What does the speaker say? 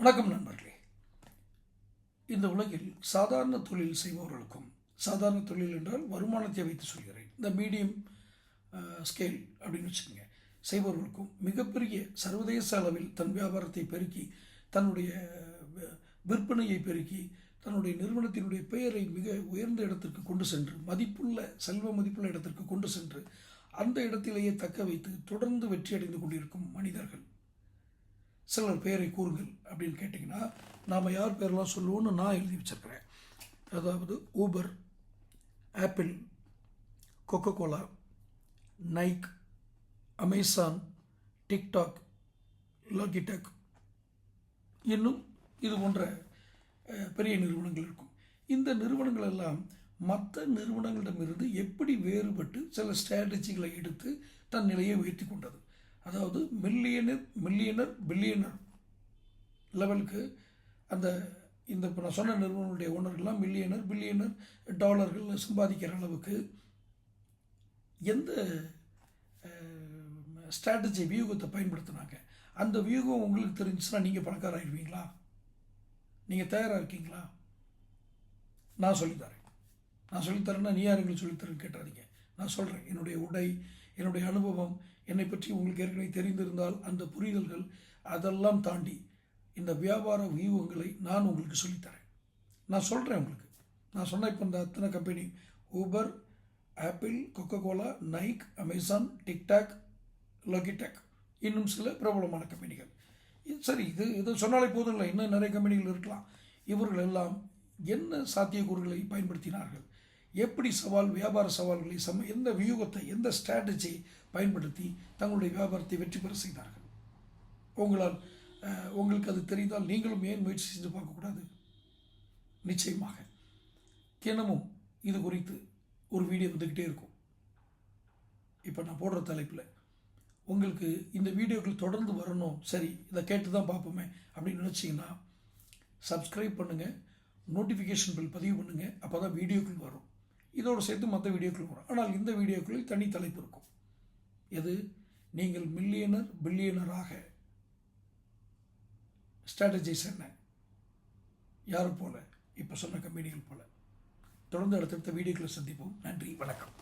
வணக்கம் நண்பர்களே. இந்த உலகில் சாதாரண தொழில் செய்பவர்களுக்கும் சாதாரண தொழில் என்றால் வருமானத்தை வைத்து சொல்கிறேன். இந்த மீடியம் ஸ்கேல் அப்படின்னு வச்சுக்கோங்க. செய்பவர்களுக்கும் மிகப்பெரிய சர்வதேச அளவில் தன் வியாபாரத்தை பெருக்கி தன்னுடைய விற்பனையை பெருக்கி தன்னுடைய நிறுவனத்தினுடைய பெயரை மிக உயர்ந்த இடத்திற்கு கொண்டு சென்று மதிப்புள்ள செல்வ மதிப்புள்ள இடத்திற்கு கொண்டு சென்று அந்த இடத்திலேயே தக்க வைத்து தொடர்ந்து வெற்றி அடைந்து கொண்டிருக்கும் மனிதர்கள். சிலர் பெயரை கூறுங்கள் அப்படின்னு கேட்டிங்கன்னா நாம் யார் பேரெல்லாம் சொல்லுவோம்னு நான் எழுதி வச்சிருக்கிறேன். அதாவது Uber Apple Coca Cola Nike Amazon TikTok Logitech இன்னும் இது போன்ற பெரிய நிறுவனங்கள் இருக்கும். இந்த நிறுவனங்கள் எல்லாம் மற்ற நிறுவனங்களிடமிருந்து எப்படி வேறுபட்டு சில ஸ்ட்ராட்டஜிகளை எடுத்து தன் நிலையை உயர்த்தி கொண்டது? அதாவது மில்லியனர் மில்லியனர் பில்லியனர் லெவலுக்கு அந்த இந்த இப்போ நான் சொன்ன நிறுவனங்களுடைய ஓனர்கள்லாம் மில்லியனர் பில்லியனர் டாலர்கள் சம்பாதிக்கிற அளவுக்கு எந்த ஸ்ட்ராட்டஜி வியூகத்தை பயன்படுத்தினாங்க. அந்த வியூகம் உங்களுக்கு தெரிஞ்சுன்னா நீங்கள் பணக்காராயிருவீங்களா? நீங்கள் தயாராக இருக்கீங்களா நான் சொல்லித்தரேன். நான் சொல்லித்தரேன்னா நீ யார் எங்களுக்கு சொல்லித்தரேன்னு கேட்டாதீங்க. நான் சொல்கிறேன் என்னுடைய உடை என்னுடைய அனுபவம் என்னை பற்றி உங்களுக்கு ஏற்கனவே தெரிந்திருந்தால் அந்த புரிதல்கள் அதெல்லாம் தாண்டி இந்த வியாபார வியூகங்களை நான் உங்களுக்கு சொல்லித்தரேன். நான் சொல்கிறேன் உங்களுக்கு. நான் சொன்ன இப்போ இந்த அத்தனை company Uber Apple Coca Cola Nike Amazon TikTok Logitech இன்னும் சில பிரபலமான கம்பெனிகள் இது சரி இது இது சொன்னாலே போதும் இல்லை இன்னும் நிறைய கம்பெனிகள் இருக்கலாம். இவர்கள் எல்லாம் என்ன சாத்தியக்கூறுகளை பயன்படுத்தினார்கள்? எப்படி சவால் வியாபார சவால்களை சம எந்த வியூகத்தை எந்த ஸ்ட்ராட்டஜியை பயன்படுத்தி தங்களுடைய வியாபாரத்தை வெற்றி பெற செய்தார்கள்? உங்களால் உங்களுக்கு அது தெரிந்தால் நீங்களும் ஏன் முயற்சி செஞ்சு பார்க்கக்கூடாது நிச்சயமாக. தினமும் இது குறித்து ஒரு வீடியோ வந்துக்கிட்டே இருக்கும். இப்போ நான் போடுற தலைப்பில் உங்களுக்கு இந்த வீடியோக்கள் தொடர்ந்து வரணும் சரி இதை கேட்டு தான் பார்ப்போமே அப்படின்னு நினச்சிங்கன்னா சப்ஸ்கிரைப் பண்ணுங்கள் நோட்டிஃபிகேஷன் பில் பதிவு பண்ணுங்கள் அப்போ தான் வீடியோக்கள் வரும். இதோடு சேர்த்து மற்ற வீடியோக்கள் வரும் ஆனால் இந்த வீடியோக்களில் தனி தலைப்பு இருக்கும். எது? நீங்கள் மில்லியனர் பில்லியனராக ஸ்ட்ராட்டஜிஸ் என்ன யார் போல? இப்போ சொன்ன கம்பெனிகள் போல. தொடர்ந்து அடுத்தடுத்த வீடியோக்களை சந்திப்போம். நன்றி வணக்கம்.